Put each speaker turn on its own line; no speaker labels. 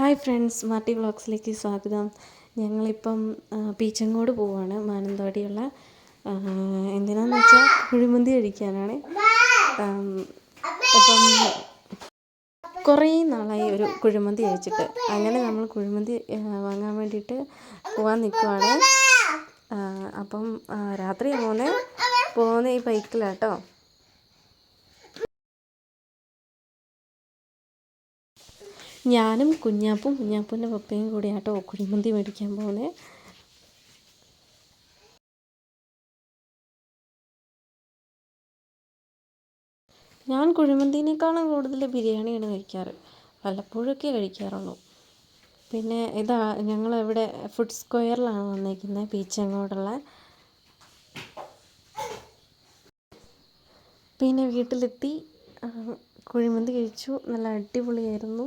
Hi friends മാർട്ടി വ്ളോഗ്സിലേക്ക് സ്വാഗതം. ഞങ്ങളിപ്പം പീച്ചങ്ങോട് പോവാണ് മാനന്തവാടിയുള്ള എന്തിനാന്ന് വെച്ചാൽ കുഴിമന്തി കഴിക്കാനാണ്. ഇപ്പം കുറേ നാളായി ഒരു കുഴിമന്തി കഴിച്ചിട്ട്. അങ്ങനെ നമ്മൾ കുഴിമന്തി വാങ്ങാൻ വേണ്ടിയിട്ട് പോകാൻ നിൽക്കുവാണ് അപ്പം രാത്രി പോകുന്നത് പോകുന്ന ഈ ബൈക്കിലാട്ടോ. ഞാനും കുഞ്ഞാപ്പും കുഞ്ഞാപ്പൂന്റെ പപ്പയും കൂടിയാട്ടോ കുഴിമന്തി മേടിക്കാൻ പോകുന്നത് ഞാൻ കുഴിമന്തിനേക്കാളും കൂടുതൽ ബിരിയാണിയാണ് കഴിക്കാറ്. വല്ലപ്പോഴൊക്കെ കഴിക്കാറുള്ളൂ. പിന്നെ ഇതാ ഞങ്ങൾ ഇവിടെ ഫുഡ് സ്ക്വയറിലാണ് വന്നേക്കുന്നത് പീച്ചങ്ങോടുള്ള പിന്നെ വീട്ടിലെത്തി. കുഴിമന്തി കഴിച്ചു. നല്ല അടിപൊളിയായിരുന്നു.